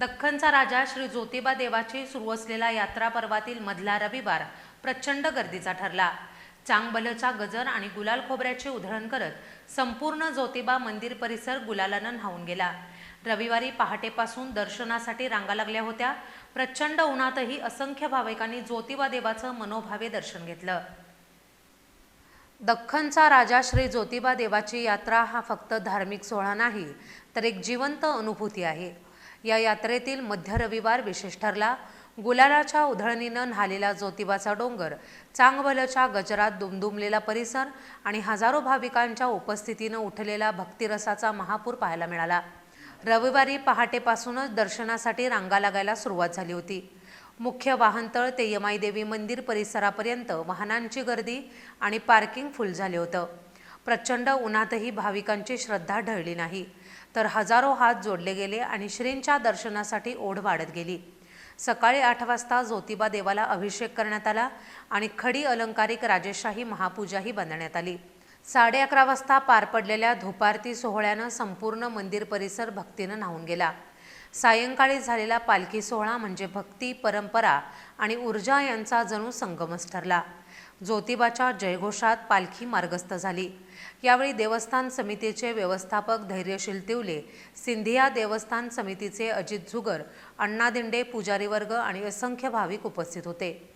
दख्खनचा राजा श्री ज्योतिबा देवाची सुरू असलेला यात्रा पर्वातील मधला रविवार प्रचंड गर्दीचा ठरला. चांगबलचा गजर आणि गुलाल खोबऱ्याची उधळण करत संपूर्ण ज्योतिबा मंदिर परिसर गुलालानं न्हावून गेला. रविवारी पहाटेपासून दर्शनासाठी रांगा लागल्या होत्या. प्रचंड उन्हातही असंख्य भाविकांनी ज्योतिबा देवाचं मनोभावे दर्शन घेतलं. दख्खनचा राजा श्री ज्योतिबा देवाची यात्रा हा फक्त धार्मिक सोहळा नाही तर एक जिवंत अनुभूती आहे. या यात्रेतील मध्य रविवार विशेष ठरला. गुलालाच्या उधळणीनं न्हालेला ज्योतिबाचा डोंगर चांगभलच्या गजरात दुमदुमलेला परिसर आणि हजारो भाविकांच्या उपस्थितीनं उठलेला भक्तिरसाचा महापूर पाहायला मिळाला. रविवारी पहाटेपासूनच दर्शनासाठी रांगा लागायला सुरुवात झाली होती. मुख्य वाहनतळ ते यमाईदेवी मंदिर परिसरापर्यंत वाहनांची गर्दी आणि पार्किंग फुल झाले होतं. प्रचंड उन्हातही भाविकांची श्रद्धा ढळली नाही. तर हजारो हात जोडले गेले आणि श्रींच्या दर्शनासाठी ओढ वाढत गेली. सकाळी आठ वाजता ज्योतिबा देवाला अभिषेक करण्यात आला आणि खडी अलंकारिक राजेशाही महापूजाही बांधण्यात आली. साडे अकरा वाजता पार पडलेल्या धुपारती सोहळ्यानं संपूर्ण मंदिर परिसर भक्तीनं न्हावून गेला. सायंकाळी झालेला पालखी सोहळा म्हणजे भक्ती परंपरा आणि ऊर्जा यांचा जणू संगमच ठरला. ज्योतिबाच्या जयघोषात पालखी मार्गस्थ झाली. यावेळी देवस्थान समितीचे व्यवस्थापक धैर्यशील तिवले सिंधिया देवस्थान समितीचे अजित झुगर अण्णा दिंडे पुजारी वर्ग आणि असंख्य भाविक उपस्थित होते.